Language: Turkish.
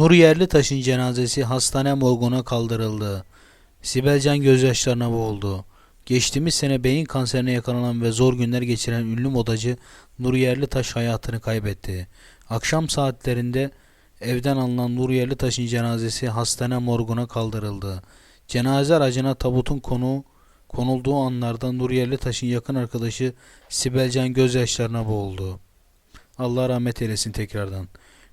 Nur Yerlitaş'ın cenazesi hastane morguna kaldırıldı. Sibelcan gözyaşlarına boğuldu. Geçtiğimiz sene beyin kanserine yakalanan ve zor günler geçiren ünlü modacı Nur Yerlitaş hayatını kaybetti. Akşam saatlerinde evden alınan Nur Yerlitaş'ın cenazesi hastane morguna kaldırıldı. Cenaze aracına tabutun konu konulduğu anlarda Nur Yerlitaş'ın yakın arkadaşı Sibelcan gözyaşlarına boğuldu. Allah rahmet eylesin tekrardan.